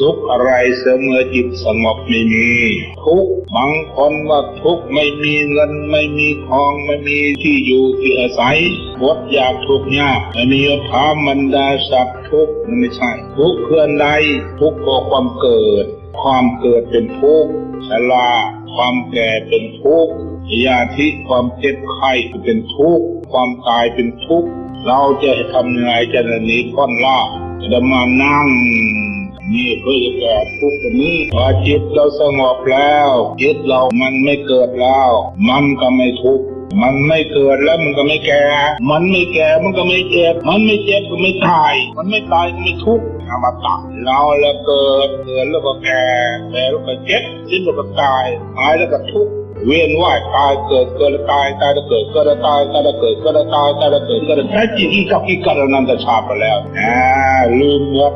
ทุกข์อะไรเสมอจิตสงบไม่มี ทุกบางคนว่าทุกไม่มีเงินไม่มีทองไม่มีที่อยู่ที่อาศัยอดอยากทุกข์ยากไม่มีพามันดาสัตว์ทุกมันไม่ใช่ ทุกเพื่อนใดทุกข์เพราะความเกิด ความเกิดเป็นทุกข์ชราความแก่เป็นทุกข์ยาธิความเจ็บไข้เป็นทุกข์ความตายเป็นทุกข์เราจะทำยังไงจะหนีพ้อนล่าจะมานั่ง นี่เพื่อจะแก้ทุกข์ตรงนี้พอจิตเราสงบแล้ว จิตเรามันไม่เกิดแล้ว มันก็ไม่ทุกข์มันไม่เกิดแล้วมันก็ไม่แก่ มันไม่แก่มันก็ไม่เจ็บ มันไม่เจ็บก็ไม่ตาย มันไม่ตายก็ไม่ทุกข์อมตะเราแล้วเกิด เกิดแล้วก็แก่ แก่แล้วก็เจ็บสิ้นแล้วก็ตาย ตายแล้วก็ทุกข์ เวียนว่ายตายเกิดเกิดแล้วตาย ตายแล้วเกิดเกิดแล้วตาย ตายแล้วเกิดเกิดแล้วตาย ตายแล้วเกิดเกิดแล้วแท้จริงอีกกับอีกกับเรานั่นตชาไปแล้วอ่าลืมหมด